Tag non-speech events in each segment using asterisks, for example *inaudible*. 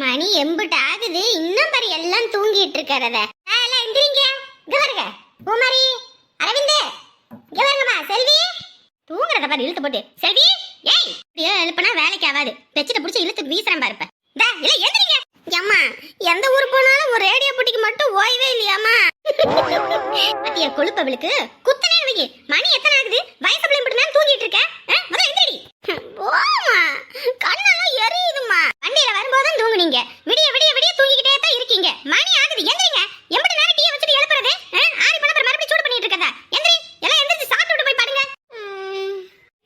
மணி எம்பிட்டு ஆகுது. இன்னும் பாரு எல்லாம் தூங்கிட்டு இருக்கிறத. எந்திரிங்க. கவருங்க பாருங்க. பூமாரி அரவிந்த். இங்க செல்வி. தூங்குறத பாரு இழுத்து போட்டு. செல்வி ஏய் இப்படியே எழுப்புனா வேலைக்கு ஆகாது. பெச்சிட்ட பிடிச்சி இழுத்து வீசுறேன் பாருப்ப இல்ல எந்திரிங்க. அம்மா எந்த ஊர் போனாலும் ஒரு ரேடியோ புட்டிக்கு மட்டும் ஓய்வே இல்லையாம்மா? பத்திய கொழுப்பவளுக்கு குத்தனே வைங்க மணி எத்தனை ஆகுது? வயசு பிள்ளை மட்டும் தான் தூங்கிட்டு இருக்க? ஆ, முதல்ல எந்திரி போமா கண்ணெல்லாம் எரியுதுமா வண்டியில வரும்போது தான் தூங்குனீங்க. விடிய விடிய விடிய தூங்கிக்கிட்டே தான் இருக்கீங்க. மணி ஆகுது. எந்திரிங்க. எம்படி நேரம் டீயை வச்சுட்டு எழுப்புறது? ஆறி பண்ண அப்புறம் மறுபடியும் சூடு பண்ணிட்டு இருக்கதா? எந்திரி. எல்லாம் எந்திரிச்சு சாப்பிட்டு போய் பாருங்க.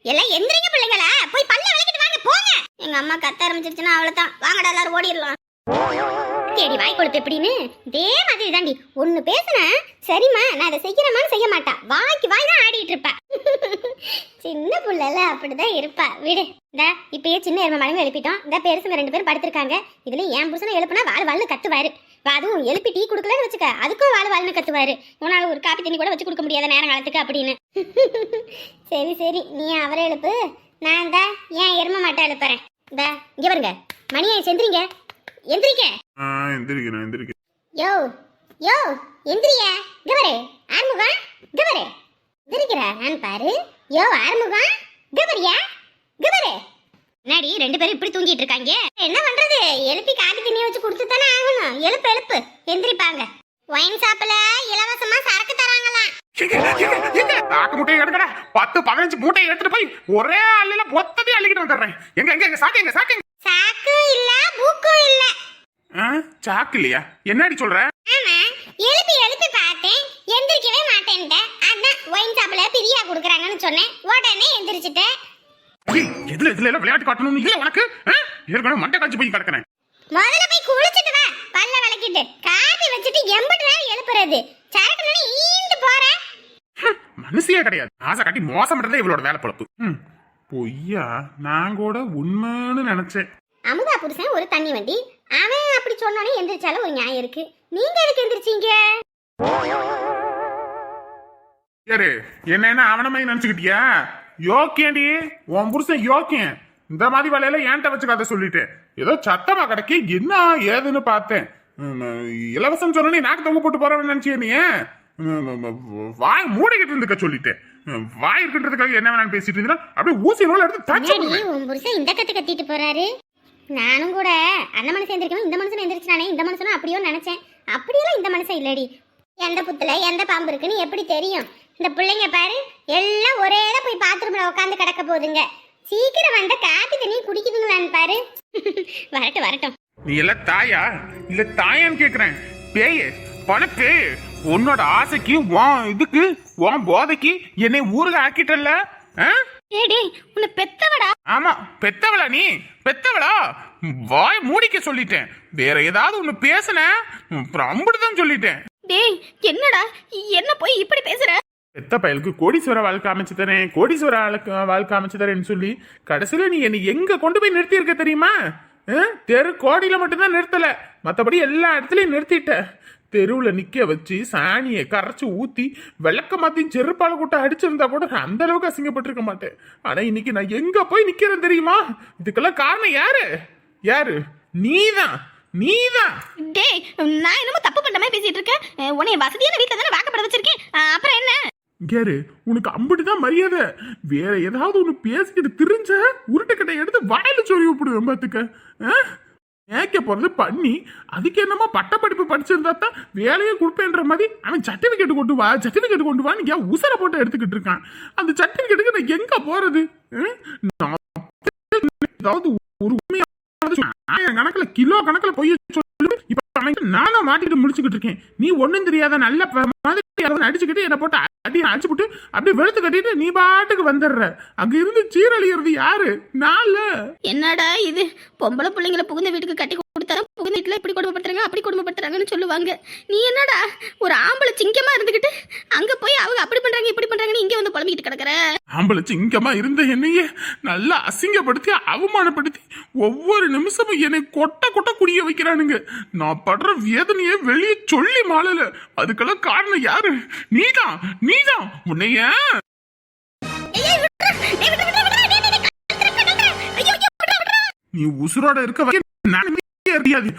எல்லாம் எந்திரிங்க பிள்ளைங்களா. போய் பல்ல விளக்கிட்டு வாங்க. போங்க. எங்க அம்மா கத்த ஆரம்பிச்சிருச்சுன்னா அவ்வளவுதான். வாங்கடா எல்லாரும் ஓடிடலாம். தேடி வாய் கொடுத்து எப்படின்னு? இதே மாதிரி தாண்டி ஒண்ணு பேசுன சரிம்மா நான் அதை செய்யறமான்னு செய்ய மாட்டா. வாய்க்கு வாய் தான் ஆடிட்டு இருப்பா. *laughs* சின்ன புள்ளல அப்படிதான் இருப்பா. விடு. இந்த இப்பயே சின்ன எருமை மடங்கு எழுப்பிட்டோம். இந்த பெருசுங்க ரெண்டு பேரும் படுத்திருக்காங்க. இதுல என் புருஷனை எழுப்புனா வாழ் வாழ்னு கத்துவாரு. வா, அதுவும் எழுப்பி டீ கொடுக்கலன்னு வச்சுக்க. அதுக்கும் வாழ் வாழ்னு கத்துவாரு. உன்னால ஒரு காப்பி தண்ணி கூட வச்சு கொடுக்க முடியாத நேரம் காலத்துக்கு அப்படின்னு. *laughs* சரி சரி. நீ அவரை எழுப்பு. நான் தான் ஏன் எருமை மாட்டை எழுப்புறேன். இந்த இங்க பாருங்க. மணியை செஞ்சுறீங்க எந்திரிங்க ஆ எந்திரிக்கிறேன் எந்திரிக்கிறேன். யோ யோ எந்திரிய? கவரே ஆறுமுகம் கவரே எந்திரிக்கிறாரான்னு பாரு. யோ ஆறுமுகம் கவரியா கவரே என்னடி ரெண்டு பேரும் இப்படி தூங்கிட்டு இருக்காங்க? என்ன பண்றது? எழுப்பி காப்பி தண்ணி வச்சு கொடுத்து தானே ஆகணும். எழுப்பு எழுப்பு. எந்திரிப்பாங்க. ஒயின் ஷாப்ல இலவசமா சரக்கு தராங்களாம் ஆக்கு முட்டையை எடுக்கடா பத்து பதினஞ்சு மூட்டையை எடுத்துட்டு போய் ஒரே அள்ளில மொத்தத்தையும் அள்ளிக்கிட்டு வந்துடுறேன். எங்க எங்க எங்க சாக்கு எங்க சாக்கு சாக்கும் இல்ல பூக்கும் இல்ல. சாக்கு இல்லையா? என்னடி சொல்ற? ஆமா எழுப்பி எழுப்பி பார்த்தேன். எந்திரிக்கவே மாட்டேன்ட்டேன் அதான் ஒயின் ஷாப்ல பிரியா கொடுக்குறாங்கன்னு சொன்னேன். உடனே எந்திரிச்சிட்டேன் எதுல எதுல எல்லாம் விளையாட்டு காட்டணும் இல்ல உனக்கு? ஏற்கனவே மண்டை காய்ச்சி போய் கிடக்குறேன். முதல்ல போய் குளிச்சிட்டு வா. பல்ல விளக்கிட்டு. காபி வச்சுட்டு எம்பிட்டு நேரம் எழுப்புறது. சரக்கு ஈண்டு போற. மனுஷியே கிடையாது. ஆசை காட்டி மோசம் பண்றதே இவளோட வேலை பொழப்பு. பொய்யா? நான் கூட உண்மைன்னு நினைச்சேன். அமுதா புருஷன் ஒரு தண்ணி வண்டி. அவன் அப்படி சொன்னானே எந்திரிச்சாலும் ஒரு நியாயம் இருக்கு. நீங்க எதுக்கு எந்திரிச்சீங்க? யாரு? என்ன என்ன அவனமே நினைச்சுக்கிட்டியா? யோக்கியண்டி உன் புருஷன் யோக்கியம் இந்த மாதிரி வேலையில ஏன்ட்ட வச்சு கதை சொல்லிட்டேன் ஏதோ சத்தமா கிடக்கி. என்ன ஏதுன்னு பார்த்தேன். இலவசம் சொன்னே நாக்கு தொங்க போட்டு போறவன் நினைச்சிய வாய் மூடிக்கிட்டு இருந்துக்க சொல்லிட்டேன். வாய் இருக்கின்றதுக்காக என்ன வேணாலும் பேசிட்டு இருந்தா அப்படியே ஊசி நூல் எடுத்து தச்சு உன் புருஷன் இந்த கத்து கத்திட்டு போறாரு. நானும் கூட அந்த மனுஷன் எந்திரிக்கணும் இந்த மனுஷன் எந்திரிச்சானே இந்த மனுஷனும் அப்படியோ நினைச்சேன். அப்படியெல்லாம் இந்த மனுஷன் இல்லடி. எந்த புத்துல எந்த பாம்பு இருக்குன்னு எப்படி தெரியும்? இந்த பிள்ளைங்க பாரு எல்லாம் ஒரே இடம் போய் பாத்ரூம்ல உட்காந்து கிடக்க போகுதுங்க. சீக்கிரம் வந்த காப்பி தண்ணி குடிக்குதுங்களான்னு பாரு. *laughs* வரட்டும் வரட்டும். நீ எல்லாம் தாயா? இல்ல தாயான்னு கேக்குறேன். பேயே பணக்கு உன்னோட ஆசைக்கு உன் இதுக்கு உன் போதைக்கு என்னை ஊருக்கு ஆக்கிட்டல்ல? உன்னை பெத்தவடா? ஆமா பெத்தவளா நீ? பெத்தவளா? வாய் மூடிக்க சொல்லிட்டேன். வேற ஏதாவது ஒண்ணு பேசுன? அம்புடுதான் சொல்லிட்டேன். டேய் என்னடா? என்ன போய் இப்படி பேசுற? பெத்த பயலுக்கு கோடீஸ்வர வாழ்க்கை அமைச்சு தரேன் கோடீஸ்வர வாழ்க்கை அமைச்சு தரேன்னு சொல்லி கடைசியில நீ என்னை எங்க கொண்டு போய் நிறுத்தி இருக்க தெரியுமா? தெரு கோடியில மட்டும்தான் நிறுத்தல. மத்தபடி எல்லா இடத்துலயும் நிறுத்திட்ட. தெருவுல நிக்க வச்சு சாணியை கரைச்சு ஊத்தி விளக்க மாத்தியும் செருப்பால கூட்ட அடிச்சிருந்தா கூட நான் அந்த அளவுக்கு அசிங்கப்பட்டிருக்க மாட்டேன். ஆனா இன்னைக்கு நான் எங்க போய் நிக்கிறேன் தெரியுமா? இதுக்கெல்லாம் காரணம் யாரு? யாரு? நீதான். நீதான். டேய் நான் என்னமோ தப்பு பண்ண மாதிரி பேசிட்டு இருக்கேன். உன்னை வசதியான வீட்ல தானே வாக்கப்பட வச்சிருக்கேன். அப்புறம் என்ன? கேரு உனக்கு அம்பிட்டுதான் மரியாதை. வேற ஏதாவது ஒண்ணு பேசிக்கிட்டு திரிஞ்ச உருட்டுக்கட்டை எடுத்து வாயில சொல்லி விடுவேன் பாத்துக்க. ஆ? மேய்க்க போறது பண்ணி அதுக்கு என்னமோ பட்டப்படிப்பு படிச்சிருந்தா தான் வேலையை கொடுப்பேன்ற மாதிரி அவன் சர்டிஃபிகேட் கொண்டு வா சர்டிஃபிகேட் கொண்டு வான்னு ஏன் உசர போட்டு எடுத்துக்கிட்டு இருக்கான். அந்த சர்டிஃபிகேட்டுக்கு நான் எங்க போறது? ஏதாவது ஒரு உண்மையான கணக்கில் கிலோ கணக்குல பொய்ய சொல்லு இப்ப அவன் நானும் மாட்டிட்டு முடிச்சுக்கிட்டு இருக்கேன். நீ ஒண்ணும் தெரியாத நல்ல மாதிரி அடிச்சுக்கிட்டு என்ன போட்டு அடி அடிச்சு விட்டு அப்படியே வெளுத்து கட்டிட்டு நீ பாட்டுக்கு வந்துடுற. அங்க இருந்து சீரழியறது யாரு? நான்ல. என்னடா இது? பொம்பளை பிள்ளைங்கள புகுந்த வீட்டுக்கு கட்டி கொடுத்தா புகுந்த வீட்டுல இப்படி கொடுமைப்படுத்துறாங்க அப்படி கொடுமைப்படுத்துறாங்கன்னு சொல்லுவாங்க. நீ என்னடா? ஒரு ஆம்பளை சிங்கமா இருந்துகிட்டு அங்க போய் அவங்க அப்படி பண்றாங்க இப்படி பண்றாங்கன்னு இங்க வந்து புலம்பிக்கிட்டு கிடக்குற? ஆம்பளை சிங்கமா இருந்த என்னையே நல்லா அசிங்கப்படுத்தி அவமானப்படுத்தி ஒவ்வொரு நிமிஷமும் என்னை கொட்ட கொட்ட குடிய வைக்கிறானுங்க. நான் படுற வேதனையை வெளியே சொல்லி மாளல. அதுக்கெல்லாம் காரணம் யாரு? நீதான் நீதான் உன்னைய. நீ உசுரோட இருக்க அறியாது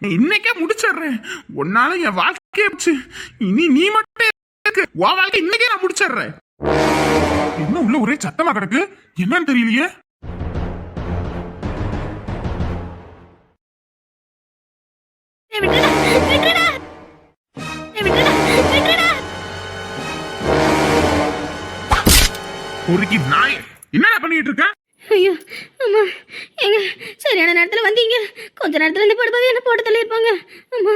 இன்னைக்கே முடிச்சிடுறேன். உன்னால என் வாழ்க்கையே இனி நீ மட்டும் இருக்கு உன் வாழ்க்கை இன்னைக்கே நான் முடிச்சிடுறேன். என்ன உள்ள ஒரே சத்தமா கிடக்கு? என்னன்னு தெரியலையே. பொறுக்கி நாய். என்னடா பண்ணிட்டு இருக்க? ஐயோ அம்மா எங்க சரியான நேரத்தில் வந்தீங்க. கொஞ்ச நேரத்தில் இருந்து படுப்பாவே என்ன போட்டு தள்ளியிருப்பாங்க. அம்மா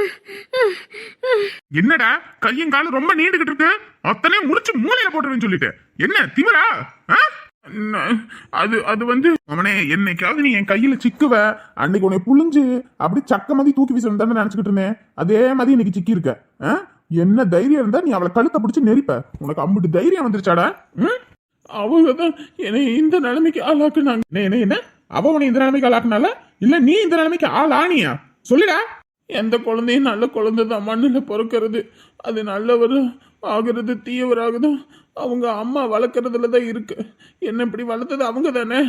என்னடா? கையும் காலும் ரொம்ப நீண்டுகிட்டு இருக்கு. அத்தனையும் முடிச்சு மூலையில போட்டுருவேன்னு சொல்லிட்டு. என்ன திமிரா? ஆ? அது அது வந்து அவனே என்னைக்காவது நீ என் கையில சிக்குவ. அன்னைக்கு உன்னை புழிஞ்சு அப்படி சக்க மாதிரி தூக்கி வீசணும் தானே நினைச்சுக்கிட்டு இருந்தேன். அதே மாதிரி இன்னைக்கு சிக்கி இருக்க ஆ? என்ன தைரியம் இருந்தா நீ அவளை கழுத்தை பிடிச்சி நெரிப்ப. உனக்கு அம்பிட்டு தைரியம் வந்துருச்சாடா? ம்? அவங்க தான் என்னை இந்த நிலைமைக்கு ஆளாக்குனாங்க. என்ன என்ன அவ உன்னை இந்த நிலைமைக்கு ஆளாக்குனால இல்ல நீ இந்த நிலைமைக்கு ஆள் ஆனியா சொல்லுடா. எந்த குழந்தையும் நல்ல குழந்தை தான் மண்ணில் பிறக்கிறது. அது நல்லவர் ஆகிறது தீயவராகுதும் அவங்க அம்மா வளர்க்குறதுல தான் இருக்கு. என்ன இப்படி வளர்த்தது அவங்க தானே?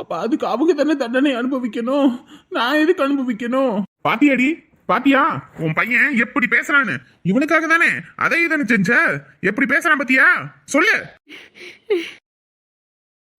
அப்போ அதுக்கு அவங்க தானே தண்டனை அனுபவிக்கணும். நான் எதுக்கு அனுபவிக்கணும்? பாத்தியாடி பாத்தியா? உன் பையன் எப்படி பேசுறான்னு. இவனுக்காக தானே? அதை தானே செஞ்ச? எப்படி பேசுறான் பாத்தியா? சொல்லு.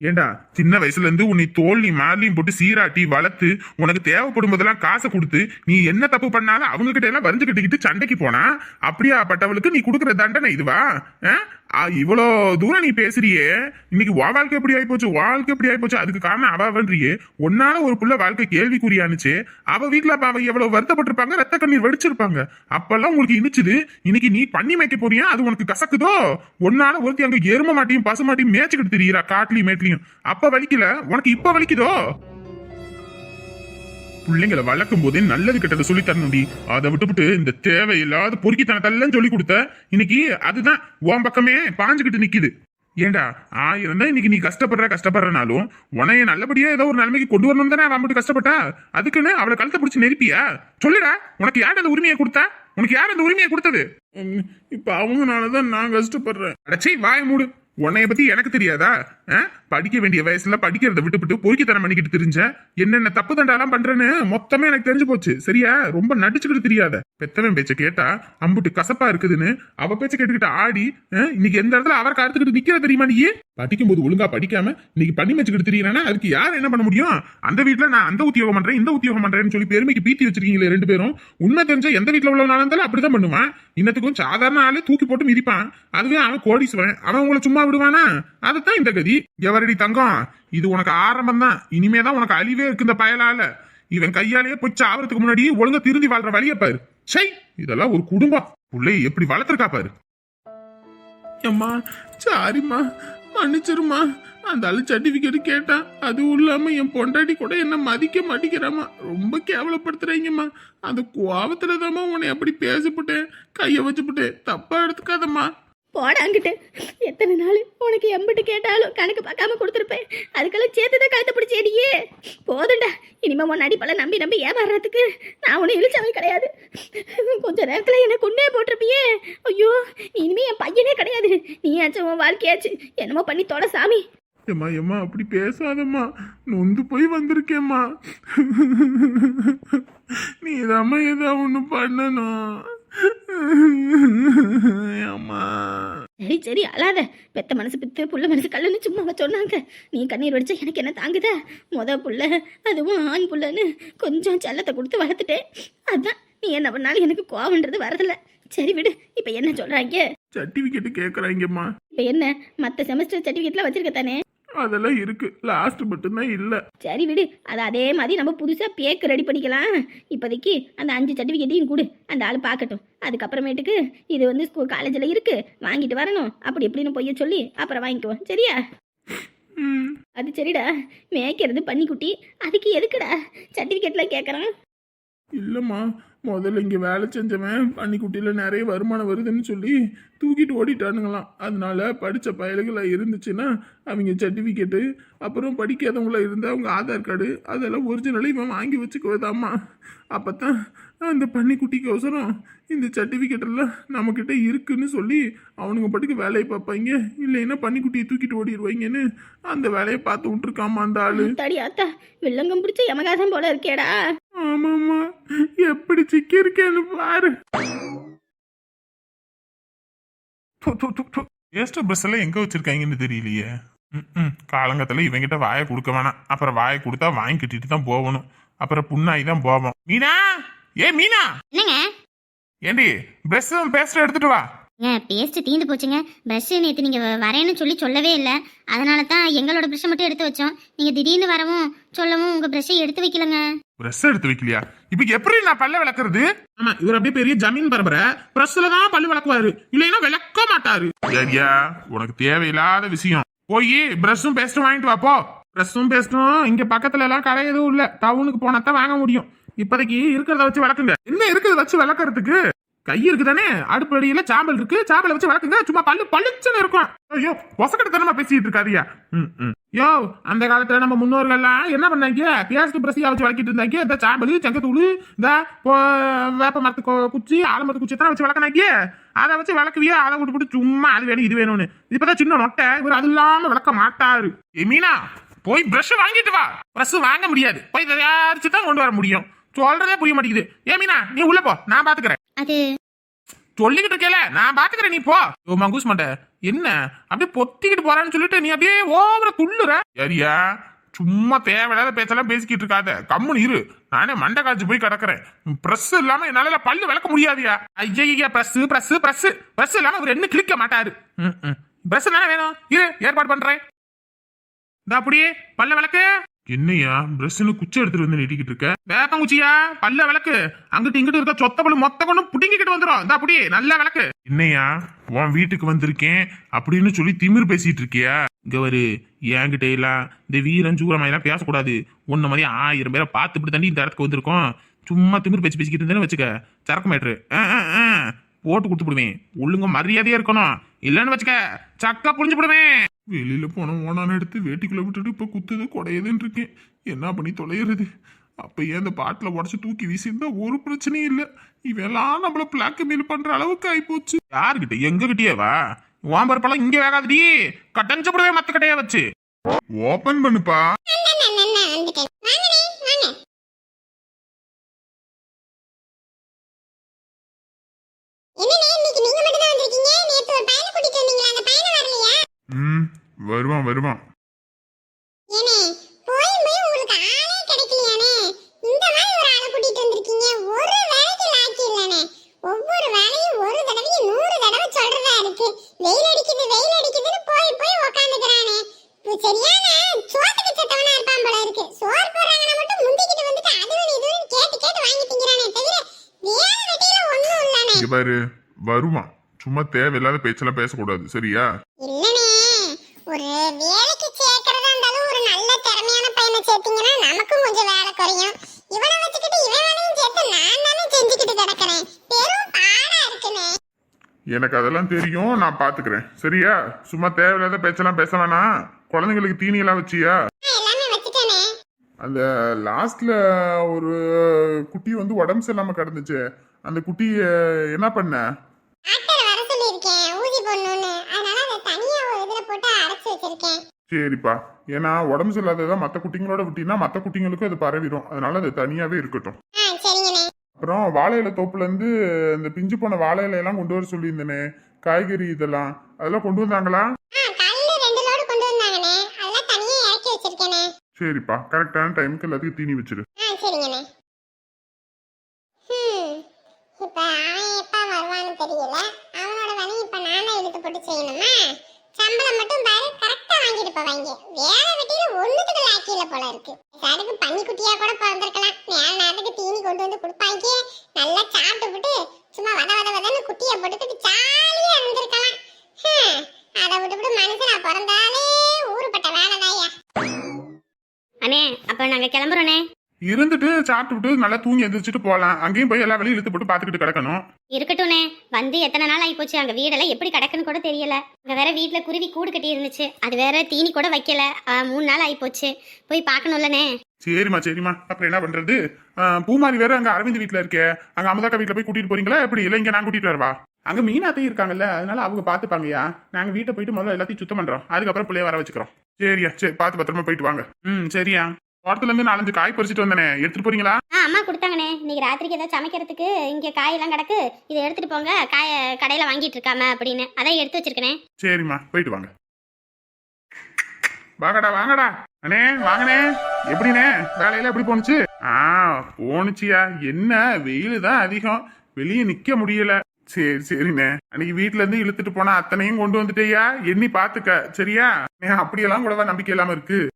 ஏண்டா சின்ன வயசுல இருந்து உன்னை தோல்வி மாலையும் போட்டு சீராட்டி வளர்த்து உனக்கு தேவைப்படும் போதெல்லாம் காசை கொடுத்து நீ என்ன தப்பு பண்ணாலும் அவங்க கிட்ட எல்லாம் வரிஞ்சு கட்டிக்கிட்டு சண்டைக்கு போனா? அப்படியாப்பட்டவளுக்கு நீ கொடுக்குற தண்டனை இதுவா? ஆஹ் இவ்வளோ தூரம் நீ பேசுறியே. இன்னைக்கு வா வாழ்க்கை எப்படி ஆயிப்போச்சு? வாழ்க்கை எப்படி ஆயிப்போச்சு? அதுக்கு காரணம் அவ அவன்றியே. ஒன்னால ஒரு புள்ள வாழ்க்கை கேள்விக்குறியானுச்சு. அவ வீட்டுல அப்ப அவ எவ்வளவு வருத்தப்பட்டிருப்பாங்க? ரத்த கண்ணீர் வெடிச்சிருப்பாங்க. அப்பெல்லாம் உங்களுக்கு இனிச்சுது. இன்னைக்கு நீ பண்ணி மேய்க்க போறியா? அது உனக்கு கசக்குதோ? ஒன்னால ஒருத்தி அங்க எரும மாட்டியும் பசு மாட்டியும் மேய்ச்சிக்கிட்டு தெரியுறா காட்டிலையும் மேட்லையும். அப்ப வலிக்கல? உனக்கு இப்ப வலிக்குதோ? பிள்ளைங்களை வளர்க்கும் போதே நல்லது கெட்டதை சொல்லி தரணும்டி. அதை விட்டுவிட்டு இந்த தேவையில்லாத பொறுக்கித்தனத்தெல்லாம் சொல்லி கொடுத்த இன்னைக்கு அதுதான் உன் பக்கமே பாஞ்சுக்கிட்டு நிக்குது. ஏண்டா ஆயிரம் தான் இன்னைக்கு நீ கஷ்டப்படுற கஷ்டப்படுறனாலும் உனைய நல்லபடியா ஏதோ ஒரு நிலைமைக்கு கொண்டு வரணும் தானே அவன் மட்டும் கஷ்டப்பட்டா? அதுக்குன்னு அவளை கழுத்தை பிடிச்சி நெருப்பியா? சொல்லுடா உனக்கு யார் அந்த உரிமையை கொடுத்தா? உனக்கு யார் அந்த உரிமையை கொடுத்தது? இப்ப அவங்கனாலதான் நான் கஷ்டப்படுறேன். அடைச்சி வாய் மூடு. உன்னைய பத்தி எனக்கு தெரியாதா? படிக்க வேண்டிய வயசுல படிக்கிறத விட்டுவிட்டு பொறுக்கித்தனம் பண்ணிக்கிட்டு தெரிஞ்ச? என்னென்ன தப்பு தண்டாலாம் பண்றேன்னு மொத்தமே எனக்கு தெரிஞ்சு போச்சு. சரியா? ரொம்ப நடிச்சுக்கிட்டு தெரியாத. பெத்தவன் பேச்ச கேட்டா அம்புட்டு கசப்பா இருக்குதுன்னு அவ பேச்ச கேட்டுக்கிட்டு ஆடி இன்னைக்கு எந்த இடத்துல அவர் காத்துக்கிட்டு நிக்கிற தெரியுமா நீ? படிக்கும்போது ஒழுங்கா படிக்காம இன்னைக்கு பண்ணி வச்சுக்கிட்டு தெரியலன்னா அதுக்கு யார் என்ன பண்ண முடியும்? அந்த வீட்டுல நான் அந்த உத்தியோகம் பண்றேன் இந்த உத்தியோகம் பண்றேன்னு சொல்லி பெருமைக்கு பீத்தி வச்சிருக்கீங்களே ரெண்டு பேரும். உண்மை தெரிஞ்ச எந்த வீட்டுல உள்ளவனாலும் இருந்தாலும் அப்படிதான் பண்ணுவான். இன்னத்துக்கும் சாதாரண ஆளு தூக்கி போட்டு மிதிப்பான். அதுவே அவன் கோடீஸ்வரன். அவன் உங்களை சும்மா விடுவானா? அதுதான் இந்த கதி. எவரடி தங்கம்? இது உனக்கு ஆரம்பம் தான் இனிமே தான் உனக்கு அழிவே இருக்கு இந்த பயலால. இவன் கையாலேயே போச்சு ஆவறதுக்கு முன்னாடி ஒழுங்கா திருந்தி வாழ்ற வழிய பாரு. சை இதெல்லாம் ஒரு குடும்பம். உள்ளே எப்படி வளர்த்துருக்கா பாரு. அம்மா சாரிம்மா மன்னிச்சிருமா அந்த ஆளு சர்டிபிகேட் கேட்டான் அதுவும் இல்லாம என் பொண்டாட்டி கூட என்ன மதிக்க மாட்டேங்கிறாமா ரொம்ப கேவலப்படுத்துறீங்கம்மா. அந்த கோவத்துல தாம்மா உன்னை அப்படி பேசப்பட்டேன் கைய வச்சுப்பட்டேன். தப்பா எடுத்துக்காதம்மா. போடாங்கிட்டு. எத்தனை நாள் உனக்கு எம்பிட்டு கேட்டாலும் கணக்கு பார்க்காம கொடுத்துருப்பேன். அதுக்கெல்லாம் சேர்த்து தான் கழுத்தை பிடிச்சேடியே போதுண்டா இனிமே உன் அடிப்பலை நம்பி நம்பி ஏமாறுறதுக்கு நான் உன்னை இழிச்சவன் கிடையாது. கொஞ்ச நேரத்தில் என்னை கொண்டே போட்டிருப்பியே. ஐயோ இனிமே என் பையனே கிடையாது. நீயாச்சும் உன் வாழ்க்கையாச்சு. என்னமோ பண்ணி தொலை சாமி. ஏம்மா ஏம்மா அப்படி பேசாதம்மா. நொந்து போய் வந்திருக்கேம்மா. நீ தாம்மா ஏதோ ஒன்று பண்ணணும். அம்மா. சரி சரி அழாத. பெத்த மனசு பித்து புள்ள மனசு கல்லுன்னு சும்மா சொன்னாங்க. நீ கண்ணீர் வடிச்சா எனக்கு என்ன தாங்குதா? முத புள்ள அதுவும் ஆண் புள்ளன்னு கொஞ்சம் செல்லத்தை கொடுத்து வளர்த்துட்டேன். அதான் நீ என்ன பண்ணாலும் எனக்கு கோவன்றது வரதில்ல. சரி விடு. இப்போ என்ன சொல்றாங்க? சர்டிபிகேட் கேட்குறாங்கம்மா இப்போ என்ன? மற்ற செமஸ்டர் சர்டிஃபிகேட்லாம் வச்சிருக்க தானே அதெல்லாம் இருக்கு. லாஸ்ட் மட்டும்தான் இல்லை. சரி விடு. அது அதே மாதிரி நம்ம புதுசாக பேக்கு ரெடி பண்ணிக்கலாம். இப்போதைக்கு அந்த அஞ்சு சர்டிஃபிகேட்டையும் கொடு. அந்த ஆள் பார்க்கட்டும். அதுக்கப்புறமேட்டுக்கு இது வந்து ஸ்கூல் காலேஜில் இருக்கு. வாங்கிட்டு வரணும். அப்படி இப்படின்னு பொய்ய சொல்லி அப்புறம் வாங்கிக்குவோம். சரியா? அது சரிடா. மேய்க்கிறது பன்னிக்குட்டி. அதுக்கு எதுக்குடா? சர்டிஃபிகேட்லாம் கேட்குறான் இல்லைம்மா முதல்ல இங்கே வேலை செஞ்சவன் பன்னிக்குட்டியில் நிறைய வருமானம் வருதுன்னு சொல்லி தூக்கிட்டு ஓடிட்டானுங்களாம். அதனால படித்த பயல்களாக இருந்துச்சுன்னா அவங்க சர்டிஃபிகேட்டு அப்புறம் படிக்காதவங்களாக இருந்தால் அவங்க ஆதார் கார்டு அதெல்லாம் ஒரிஜினலாக இவன் வாங்கி வச்சுக்குவதாம்மா. அப்போ தான் அந்த பன்னிக்குட்டிக்கோசரம் இந்த சர்டிஃபிகேட் எல்லாம் நம்மக்கிட்ட இருக்குன்னு சொல்லி அவனுங்க பாட்டுக்கு வேலையை பார்ப்பாங்க. இல்லைன்னா பன்னிக்குட்டியை தூக்கிட்டு ஓடிடுவாங்கன்னு அந்த வேலையை பார்த்து விட்டுருக்காமா அந்த ஆள். தடியாத்தா வில்லங்கம் பிடிச்ச யமகாசம் போல இருக்கேடா. ஆமாம்மா. எப்படி சிக்கி இருக்கேன்னு பாரு வேஸ்ட் பஸ் எல்லாம் எங்க வச்சிருக்காங்கன்னு தெரியலையே. ம் காலங்கத்துல இவங்கிட்ட வாயை கொடுக்க வேணாம். அப்புறம் வாயை கொடுத்தா வாங்கி கட்டிட்டு தான் போகணும். அப்புறம் புண்ணாகி தான் போவோம். மீனா? ஏ மீனா? என்னங்க? ஏண்டி பிரஷ் பேஸ்ட் எடுத்துட்டு வா. ஏங்க பேஸ்ட் தீந்து போச்சுங்க. ப்ரஷ் நேற்று நீங்கள் வரேன்னு சொல்லி சொல்லவே இல்லை. அதனால தான் எங்களோட ப்ரஷ்ஷை மட்டும் எடுத்து வச்சோம். நீங்கள் திடீர்னு வரவும் சொல்லவும் உங்கள் ப்ரஷ்ஷை எடுத்து வைக்கலங்க. பிரஷ் எடுத்து வைக்கலையா? இப்ப எப்படி நான் பல்ல விளக்குறது? ஆமா இவர் அப்படியே பெரிய ஜமீன் பரம்பரை. பிரஷ்ல தான் பல்லு விளக்குவாரு. இல்லைன்னா விளக்க மாட்டாரு. சரியா? உனக்கு தேவையில்லாத விஷயம். போய் பிரஷும் பேஸ்டும் வாங்கிட்டு வா போ. பிரஷும் பேஸ்டும் இங்க பக்கத்துல எல்லாம் கடை எதுவும் இல்ல. டவுனுக்கு போனா தான் வாங்க முடியும். இப்போதைக்கு இருக்கிறத வச்சு விளக்குங்க. என்ன இருக்குது வச்சு விளக்குறதுக்கு? கை இருக்குதானே? அடுப்பு அடியில சாம்பல் இருக்கு. சாம்பலை வச்சு வளர்க்குங்க. சும்மா பல்லு பளிச்சுன்னு இருக்கும். ஐயோ ஒசக்கட்டத்தனமா பேசிட்டு இருக்காதியா ம் ம். யோ அந்த காலத்துல நம்ம முன்னோர்கள்லாம் என்ன பண்ணாங்க? பியாஸ்க்கு பிரசியா வச்சு வளர்க்கிட்டு இருந்தாங்க. இந்த சாம்பல் செங்கத்தூள் இந்த வேப்ப மரத்து குச்சி ஆலமரத்து குச்சி தான் வச்சு வளர்க்கினாங்க? அதை வச்சு வளர்க்குவியா? அதை விட்டு போட்டு சும்மா அது வேணும் இது வேணும்னு. இப்பதான் சின்ன நொட்டை. இவர் அது இல்லாம வளர்க்க மாட்டாரு. ஏ மீனா போய் பிரஷ் வாங்கிட்டு வா. பிரஷ் வாங்க முடியாது. போய் தயாரிச்சு தான் கொண்டு வர முடியும். சொல்றதே புரிய மாட்டேங்குது. ஏ மீனா நீ உள்ள போ. நான் பாத்துக்கிறேன். அது சொல்லிக்கிட்டு இருக்கேல நான் பாத்துக்கிறேன் நீ போ. ஓ மங்கூஸ் மண்டை என்ன? அப்படியே பொத்திக்கிட்டு போறான்னு சொல்லிட்டு நீ அப்படியே ஓவர துள்ளுற. சரியா? சும்மா தேவையில்லாத பேச்செல்லாம் பேசிக்கிட்டு இருக்காத. கம்முன்னு இரு. நானே மண்டை காய்ச்சி போய் கிடக்குறேன். ப்ரெஸ் இல்லாம என்னால பல்லு விளக்க முடியாதியா? ஐயா ப்ரெஸ் ப்ரெஸ் ப்ரெஸ் ப்ரெஸ் இல்லாம அவர் என்ன கிளிக்க மாட்டாரு? ப்ரெஸ் தானே வேணும்? இரு ஏற்பாடு பண்றேன். இந்த அப்படியே பல்ல விளக்கு. என்னையா பிரஷ்னு குச்சி எடுத்துட்டு வந்து நீட்டிக்கிட்டு இருக்க? வேப்பங்குச்சியா பல்ல விளக்கு. அங்கிட்டு இங்கிட்டு இருக்க சொத்த பல்லு மொத்த கொண்டு புடிங்கிட்டு வந்துடும் இந்த அப்படியே நல்ல விளக்கு. என்னையா உன் வீட்டுக்கு வந்திருக்கேன் அப்படின்னு சொல்லி திமிர் பேசிட்டு இருக்கியா? இங்க என்கிட்ட எல்லாம் இந்த வீரன் சூரமா எல்லாம் பேசக்கூடாது. உன்ன மாதிரி ஆயிரம் பேரை பார்த்து இப்படி தண்ணி இந்த இடத்துக்கு வந்திருக்கோம். சும்மா திமிர் பேச்சு பேசிக்கிட்டு இருந்தேன்னு வச்சுக்க. சரக்கு மேட்ரு. போட்டு கொடுத்து விடுவேன். ஒழுங்க மரியாதையா இருக்கணும். இல்லைன்னு வச்சுக்க. சக்கா புரிஞ்சு விடுவேன். வெளியில போன ஓனான எடுத்து வேட்டிக்குள்ள விட்டுட்டு இப்ப குத்துது குடையுதுன்னு இருக்கேன். என்ன பண்ணி தொலைகிறது அப்பயே அந்த பாட்டில் உடச்சு தூக்கி வீசியிருந்தா ஒரு பிரச்சனையும் இல்லை. இவெல்லாம் நம்மள பிளாக் மெயில் பண்ற அளவுக்கு ஆயிப்போச்சு. யாருகிட்ட? எங்க கிட்டயே வா ஓம்பரப்பெல்லாம் இங்க வேகாதடி. கட்டஞ்சு விடுவே மத்த கட்டையா வச்சு. ஓபன் பண்ணுப்பா வந்துட்டேன் வாங்கண்ணே வாங்க என்னண்ணே இன்னைக்கு நீங்க மட்டும் தான் வந்திருக்கீங்க நேத்து ஒரு பையனை கூட்டிட்டு வந்தீங்களா அந்த பையனை வரலையா ம் வருவான் வருவான் ஏனே போய் போய் உங்களுக்கு ஆளே கிடைக்கலையானே இந்த மாதிரி ஒரு ஆளை கூட்டிட்டு வந்திருக்கீங்க ஒரு வேலைக்கு லாக்கி இல்லனே ஒவ்வொரு வேலையும் ஒரு தடவையும் நூறு தடவை சொல்றதா இருக்கு வெயில் அடிக்குது வெயில் அடிக்குதுன்னு போய் போய் உக்காந்துக்கிறானே இப்போ சரியான சோத்துக்கு செத்தவனா இருப்பான் போல இருக்கு சோறு போடுறாங்கன்னா மட்டும் முந்திக்கிட்டு வந்துட்டு அதுவும் இதுவும் கேட்டு கேட்டு வாங்கி திங்கிறானே தவிர வேலை வெட்டியில ஒண்ணும் இல்லனே. இங்க பாரு வருவான். சும்மா தேவையில்லாத பேச்செல்லாம் பேசக்கூடாது. சரியா இல்லனே ஒரு வேலைக்கு சேர்க்கறதா இருந்தாலும் ஒரு நல்ல திறமையான பையனை சேர்த்தீங்கன்னா நமக்கும் குறையும் இவனை வச்சுக்கிட்டு இவன் வேலையும் சேர்த்து நான் தானே செஞ்சுக்கிட்டு கிடக்குறேன். பெரும் பாடா இருக்குனே. எனக்கு அதெல்லாம் தெரியும் நான் பாத்துக்கிறேன். சரியா? சும்மா தேவையில்லாத பேச்செல்லாம் பேச வேணாம். குழந்தைங்களுக்கு தீனி எல்லாம் வச்சியா? நான் எல்லாமே வச்சுட்டேனே. அந்த லாஸ்ட்ல ஒரு குட்டி வந்து உடம்பு சரியில்லாம கிடந்துச்சு. அந்த குட்டி என்ன பண்ண டாக்டர் வர சொல்லியிருக்கேன் ஊசி போடணும்னு அதனால அதை தனியா ஒரு இதுல போட்டு அடைச்சு வச்சிருக்கேன் சரிப்பா. ஏன்னா உடம்பு சரியில்லாததான் மற்ற குட்டிங்களோட விட்டினா மற்ற குட்டிங்களுக்கும் அது பரவிடும் அதனால அது தனியாவே இருக்கட்டும். அப்புறம் வாழை இலை தோப்புல இருந்து இந்த பிஞ்சு போன வாழை இலையெல்லாம் கொண்டு வர சொல்லியிருந்தேனே. காய்கறி இதெல்லாம். அதெல்லாம் கொண்டு வந்தாங்களா? சரிப்பா. கரெக்டான டைமுக்கு எல்லாத்துக்கும் தீனி வச்சிரு ஆ சரிங்கண்ணே ஹம், இப்ப அவன் எப்ப வருவான்னு தெரியல அவனோட வேலையை இப்ப நானே இழுத்து போட்டு செய்யணுமா சம்பளம் மட்டும் பாரு கரெக்டா வாங்கிட்டு வேலை வெட்டியில ஒண்ணுத்துக்கு லாக்கியில போல இருக்கு. அதுக்கு பன்னி குட்டியா கூட பிறந்திருக்கலாம். நேர நேரத்துக்கு தீனி கொண்டு வந்து கொடுப்பாங்க நல்லா சாப்பிட்டு விட்டு சும்மா வத வத வதன்னு குட்டியை போட்டுக்கிட்டு ஜாலியா இருந்திருக்கலாம். ஹம், அதை விட்டுவிட்டு மனுஷனா பிறந்தாலே ஊருப்பட்ட வேலைதாயா அண்ணே அப்ப நாங்க கிளம்புறோண்ணே. இருந்துட்டு சாப்பிட்டுட்டு நல்லா தூங்கி எந்திரிச்சிட்டு போகலாம் அங்கேயும் போய் எல்லா வேலையும் இழுத்து போட்டு பார்த்துக்கிட்டு கிடக்கணும். இருக்கட்டும்ண்ணே வந்து எத்தனை நாள் ஆயிப்போச்சு அங்க வீடெல்லாம் எப்படி கிடக்குன்னு கூட தெரியல. அங்க வேற வீட்ல குருவி கூடு கட்டி இருந்துச்சு. அது வேற தீனி கூட வைக்கல. ஆ, மூணு நாள் ஆயிப்போச்சு போய் பார்க்கணும்லண்ணே. சரிம்மா சரிம்மா. அப்புறம் என்ன பண்றது? பூமாரி வேற அங்க அரவிந்த் வீட்ல இருக்கே. அங்க அமுதாக்கா வீட்ல போய் கூட்டிட்டு போறீங்களா? எப்படி? இல்ல இங்க நான் கூட்டிட்டு வரவா? அங்க மீனாத்தையும் இருக்காங்கல்ல அதனால அவங்க பாத்துப்பாங்கய்யா. நாங்க வீட்டை போயிட்டு முதல்ல எல்லாத்தையும் சுத்தம் பண்றோம். அதுக்கப்புறம் பிள்ளைய வர வச்சுக்கிறோம். சரியா சரி பார்த்து பத்திரமா போயிட்டு வாங்க. ம் சரியா தோட்டத்துல இருந்து நாலஞ்சு காய் பறிச்சிட்டு வந்தனே. எடுத்துட்டு போறீங்களா? ஆ அம்மா கொடுத்தாங்கண்ணே. இன்னைக்கு ராத்திரிக்கு ஏதாவது சமைக்கிறதுக்கு இங்கே காயெல்லாம் கிடக்கு. இதை எடுத்துட்டு போங்க. காய கடையில் வாங்கிட்டு இருக்காம அப்படின்னு. அதான் எடுத்து வச்சிருக்கனே. சரிம்மா போயிட்டு வாங்க. வாங்கடா வாங்கடா. அண்ணே வாங்கண்ணே. எப்படிண்ணே? வேலையில எப்படி போணுச்சு? ஆ போணுச்சியா. என்ன? வெயில் தான் அதிகம். வெளியே நிக்க முடியல. சரி சரிண்ணே. அன்னைக்கு வீட்ல இருந்து இழுத்துட்டு போனா அத்தனையும் கொண்டு வந்துட்டேயா? எண்ணி பாத்துக்க சரியா? அண்ணே, அப்படியெல்லாம் கூடவா நம்பிக்கை இல்லாம இருக்கு.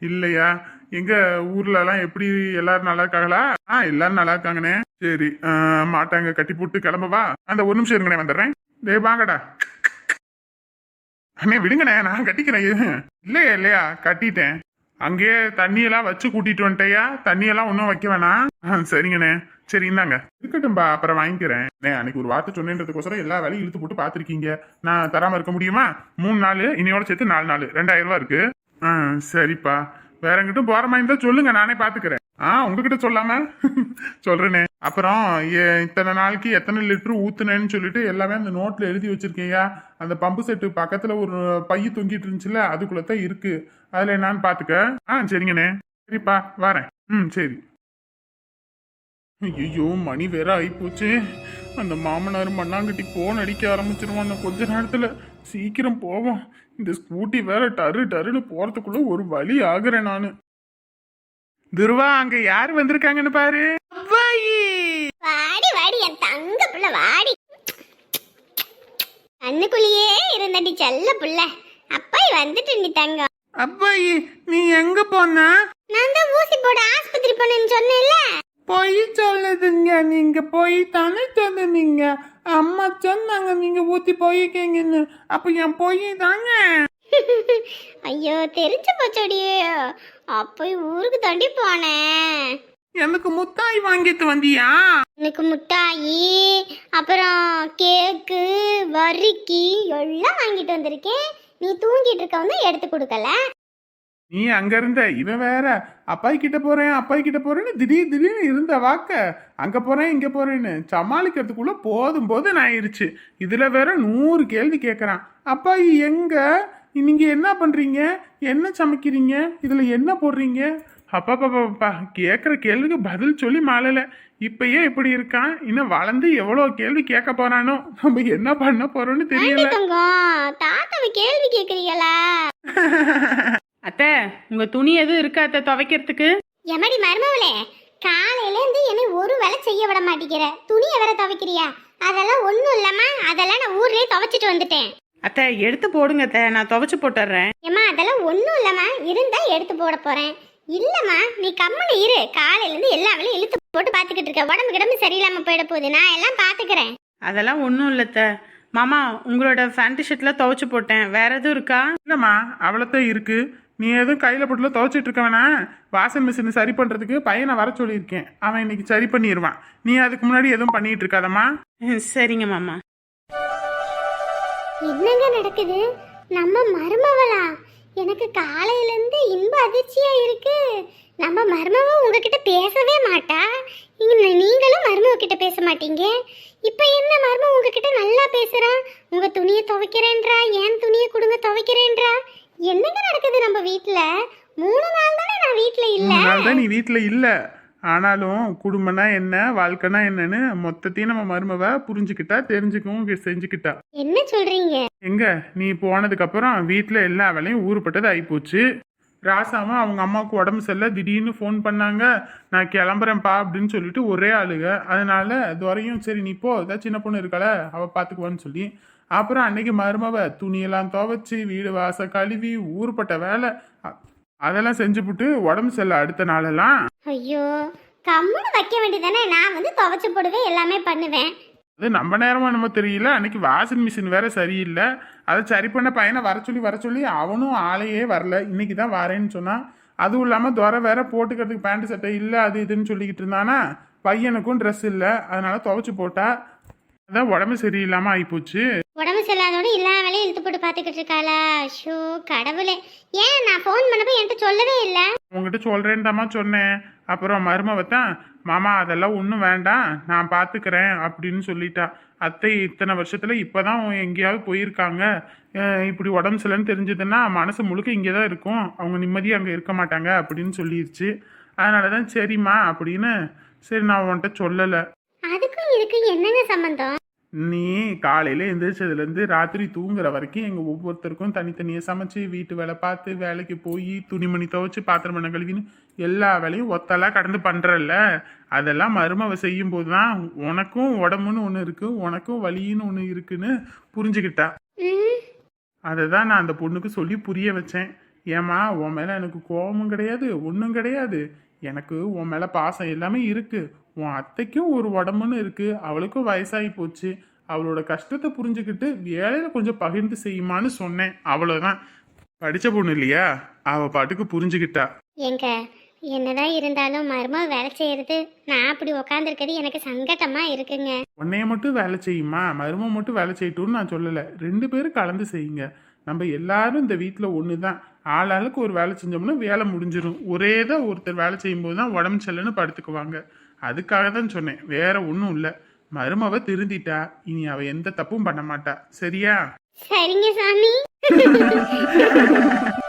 இல்லையா? எங்க ஊர்ல எல்லாம் எப்படி எல்லாரும் நல்லா இருக்காங்களா ஆ எல்லாரும் நல்லா இருக்காங்கண்ணே சரி ஆ, மாட்டாங்க கட்டி போட்டு கிளம்பவா அந்த ஒரு நிமிஷம் இருங்கண்ணே வந்துடுறேன். டேய் வாங்கடா. அண்ணே விடுங்கண்ணே நான் கட்டிக்கிறேன். இல்லையா இல்லையா? கட்டிட்டேன். அங்கேயே தண்ணியெல்லாம் வச்சு கூட்டிட்டு வந்துட்டேயா? தண்ணியெல்லாம் ஒன்றும் வைக்க வேணாம். ஆ, சரிங்கண்ணே. சரி இந்தாங்க. இருக்கட்டும்பா அப்புறம் வாங்கிக்கிறேன். அன்னைக்கு ஒரு வார்த்தை சொன்னேன்றதுக்கோசரம் எல்லா வேலையும் இழுத்து போட்டு பார்த்துருக்கீங்க. நான் தராம இருக்க முடியுமா? மூணு நாள் இனியோட சேர்த்து நாலு நாள். ரெண்டாயிரம் ரூபா இருக்கு. ஆ சரிப்பா. வேற எங்கிட்டும் போற மாதிரி இருந்தா சொல்லுங்க நானே பாத்துக்கிறேன். ஆ உங்ககிட்ட சொல்லாம? சொல்றேனே. அப்புறம் இத்தனை நாளைக்கு எத்தனை லிட்டர் ஊத்துனேன்னு சொல்லிட்டு எல்லாமே அந்த நோட்ல எழுதி வச்சிருக்கீங்க அந்த பம்பு செட்டு பக்கத்துல ஒரு பைய தொங்கிட்டு இருந்துச்சுல அதுக்குள்ளதான் இருக்கு. அதுல என்னன்னு பாத்துக்க. ஆ சரிங்கண்ணே. சரிப்பா வரேன். ம் சரி. ஐயோ மணி வேற ஆயிப்போச்சு. அந்த மாமனார் மண்ணாங்கட்டி போன் அடிக்க ஆரம்பிச்சிருவான் கொஞ்ச நேரத்துல. சீக்கிரம் போவோம். இந்த ஸ்கூட்டி வேற டரு டருன்னு போறதுக்குள்ள ஒரு வழி ஆகுறேன் நானு. துருவா அங்க யார் வந்திருக்காங்கன்னு பாரு. வாடி வாடி என் தங்க புள்ள வாடி. அண்ணுக்குள்ளேயே இருந்தடி செல்ல புள்ள. அப்பாய் வந்துட்டு நீ தங்கம். அவ்வாயி நீ எங்க போன? நான் தான் ஊசி போட ஆஸ்பத்திரி போனேன்னு சொன்னேன்ல. பொய் சொல்லுதுங்க. நீங்க போய் தானே சொன்னீங்க. அம்மா சொன்னாங்க நீங்க ஊத்தி போயிருக்கீங்கன்னு. அப்ப என் பொய் தாங்க. *laughs* ஐயோ தெரிஞ்சு போச்சோடியே அப்போ ஊருக்கு தாண்டி போனேன். எனக்கு முத்தாய் வாங்கிட்டு வந்தியா? எனக்கு முட்டாயி அப்புறம் கேக்கு வரிக்கி எல்லாம் வாங்கிட்டு வந்திருக்கேன். நீ தூங்கிட்டு இருக்க வந்து எடுத்து கொடுக்கல. நீ அங்க இருந்த இவன் வேற. அப்பாய் கிட்ட போறேன் அப்பாய் கிட்ட போறேன்னு திடீர் திடீர்னு இருந்த வாக்க அங்க போறேன் இங்க போறேன்னு சமாளிக்கிறதுக்குள்ள போதும் போதும் ஆயிருச்சு. இதுல வேற நூறு கேள்வி கேக்குறான். அப்பாய் எங்க? நீங்க என்ன பண்றீங்க? என்ன சமைக்கிறீங்க? இதுல என்ன போடுறீங்க? அப்பா பாப்பா கேக்குற கேள்விக்கு பதில் சொல்லி மாளல. இப்பயே இப்படி இருக்கான். இன்னும் வளர்ந்து எவ்வளவு கேள்வி கேட்க போறானோ நம்ம என்ன பண்ண போறோம்னு தெரியல. தாத்தாவை கேள்வி கேக்குறீங்களா. *laughs* அத்தை உங்க துணி எதுவும் இருக்கா அத்தை துவைக்கிறதுக்கு? எமடி மருமவளே காலையில இருந்து என்னை ஒரு வேலை செய்ய விட மாட்டேங்கிற. துணியை வேற துவைக்கிறியா? அதெல்லாம் ஒண்ணும் இல்லம்மா. அதெல்லாம் நான் ஊர்லயே துவைச்சிட்டு வந்துட்டேன். அத்தை எடுத்து போடுங்க அத்தை. நான் துவைச்சு போட்டுறேன் ஏம்மா அதெல்லாம் ஒண்ணும் இல்லம்மா. இருந்தா எடுத்து போட போறேன். இல்லம்மா நீ கம்முனு இரு. காலையில இருந்து எல்லா வேலையும் இழுத்து போட்டு பாத்துக்கிட்டு இருக்க. உடம்பு கிடம்பு சரியில்லாம போயிட போகுது. நான் எல்லாம் பாத்துக்கிறேன் அதெல்லாம் ஒன்றும் இல்லை அத்தை. மாமா உங்களோட ஃபேண்ட் ஷர்ட்லாம் துவைச்சு போட்டேன். வேற எதுவும் இருக்கா? இல்லம்மா அவ்வளோத்தான் இருக்கு. நீ எதுவும் கையில் போட்டுல துவைச்சிட்டு இருக்க வேணா வாஷிங் மிஷின் சரி பண்ணுறதுக்கு பையனை வர சொல்லியிருக்கேன். அவன் இன்னைக்கு சரி பண்ணிடுவான் நீ அதுக்கு முன்னாடி எதுவும் பண்ணிட்டு இருக்காதம்மா. ம், சரிங்க மாமா. என்னங்க நடக்குது? நம்ம மருமவளா? எனக்கு காலையில இருந்து இன்ப அதிர்ச்சியா இருக்கு. நம்ம மருமவ உங்ககிட்ட பேசவே மாட்டா. இங்க நீங்களும் மருமவ கிட்ட பேச மாட்டீங்க. இப்ப என்ன மருமவ உங்ககிட்ட நல்லா பேசுறா? உங்க துணியை துவைக்கிறேன்றா? ஏன் துணியை கொடுங்க துவைக்கிறேன்றா? என்னங்க நடக்குது நம்ம வீட்ல? மூணு நாள் தானே நான் வீட்ல இல்ல. நாள் தான் நீ வீட்டில் இல்லை. ஆனாலும் குடும்பம்னா என்ன வாழ்க்கைனா என்னன்னு மொத்தத்தையும் நம்ம மருமவ புரிஞ்சுக்கிட்டா தெரிஞ்சுக்கவும் செஞ்சுக்கிட்டா. என்ன சொல்றீங்க? எங்க? நீ போனதுக்கு அப்புறம் வீட்டில் எல்லா வேலையும் ஊறுப்பட்டது ஆயிப்போச்சு. ராசாவும் அவங்க அம்மாவுக்கு உடம்பு சரியில்லை திடீர்னு ஃபோன் பண்ணாங்க. நான் கிளம்புறேன்ப்பா அப்படின்னு சொல்லிட்டு ஒரே ஆளுக. அதனால துறையும் சரி நீ போ. ஏதாவது சின்ன பொண்ணு இருக்கல அவ பார்த்துக்குவான்னு சொல்லி அப்புறம் அன்னைக்கு மருமவ துணியெல்லாம் துவைச்சி வீடு வாச கழுவி ஊறுப்பட்ட வேலை அதெல்லாம் செஞ்சுப்புட்டு உடம்பு சரியில்லை அடுத்த நாளெல்லாம். ஐயோ கம்முன்னு வைக்க வேண்டியதானே நான் வந்து துவைச்சு போடுவேன் எல்லாமே பண்ணுவேன். அது நம்ம நேரமா நம்ம தெரியல. அன்னைக்கு வாஷிங் மிஷின் வேற சரியில்லை. அதை சரி பண்ண பையனை வர சொல்லி வர சொல்லி அவனும் ஆளையே வரல. இன்னைக்கு தான் வரேன்னு சொன்னான் அதுவும் இல்லாமல் துறை வேற போட்டுக்கிறதுக்கு பேண்ட் சட்டை இல்லை அது இதுன்னு சொல்லிக்கிட்டு இருந்தானா? பையனுக்கும் ட்ரெஸ் இல்லை. அதனால துவைச்சு போட்டா அதான் உடம்பு சரியில்லாமல் ஆயிப்போச்சு. உடம்பு சரியில்லாதோட எல்லா வேலையும் இழுத்து போட்டு பார்த்துக்கிட்டு இருக்காளா? ஷோ கடவுளே. ஏன் நான் ஃபோன் பண்ணப்போ என்கிட்ட சொல்லவே இல்லை? உங்ககிட்ட சொல்றேன்டாமா சொன்னேன். அப்புறம் மருமவத்தான் மாமா அதெல்லாம் ஒன்றும் வேண்டாம். நான் பார்த்துக்கிறேன் அப்படின்னு சொல்லிட்டா. அத்தை இத்தனை வருஷத்துல இப்பதான் எங்கேயாவது போயிருக்காங்க. இப்படி உடம்பு சரியில்லைன்னு தெரிஞ்சதுன்னா மனசு முழுக்க இங்கே தான் இருக்கும். அவங்க நிம்மதியாக அங்கே இருக்க மாட்டாங்க அப்படின்னு சொல்லிருச்சு. அதனால தான் சரிம்மா அப்படின்னு சரி நான் உன்கிட்ட சொல்லலை. அதுக்கும் இதுக்கும் என்னங்க சம்பந்தம்? நீ காலையில் எந்திரிச்சதுலேருந்து ராத்திரி தூங்குற வரைக்கும் எங்கள் ஒவ்வொருத்தருக்கும் தனித்தனியாக சமைச்சு வீட்டு வேலை பார்த்து வேலைக்கு போய் துணிமணி துவைச்சு பாத்திரம் பண்ண கழுவின்னு எல்லா வேலையும் ஒத்தெல்லாம் கடந்து பண்ணுறல்ல அதெல்லாம் மருமவை செய்யும்போது தான் உனக்கும் உடம்புன்னு ஒன்று இருக்கு உனக்கும் வலின்னு ஒன்று இருக்குன்னு புரிஞ்சுக்கிட்டா அதை தான் நான் அந்த பொண்ணுக்கு சொல்லி புரிய வச்சேன். ஏம்மா உன் மேலே எனக்கு கோபமும் கிடையாது ஒன்றும் கிடையாது. எனக்கு உன் மேலே பாசம் எல்லாமே இருக்கு. உன் அத்தைக்கும் ஒரு உடம்புன்னு இருக்கு. அவளுக்கும் வயசாகி போச்சு. அவளோட கஷ்டத்தை புரிஞ்சுக்கிட்டு வேலையில கொஞ்சம் பகிர்ந்து செய்யுமான்னு சொன்னேன். அவ்வளோதான் படித்த பொண்ணு இல்லையா? அவள் பாட்டுக்கு புரிஞ்சுக்கிட்டா. ஏங்க என்னதான் இருந்தாலும் மருமக வேலை செய்யறது நான் அப்படி உக்காந்துருக்கிறது எனக்கு சங்கட்டமா இருக்குங்க. உன்னைய மட்டும் வேலை செய்யுமா? மரும மட்டும் வேலை செய்யட்டும்னு நான் சொல்லலை. ரெண்டு பேரும் கலந்து செய்யுங்க. நம்ம எல்லாரும் இந்த வீட்டில் ஒன்று தான் ஆளாளுக்கு ஒரு வேலை செஞ்சோம்னா வேலை முடிஞ்சிடும் ஒரே தான் ஒருத்தர் வேலை செய்யும்போது தான் உடம்பு சரியில்லைன்னு படுத்துக்குவாங்க. அதுக்காக தான் சொன்னேன். வேற ஒன்றும் இல்லை. மருமவ திருந்திட்டா. இனி அவ எந்த தப்பும் பண்ண மாட்டா. சரியா? சரிங்க சாமி. *laughs*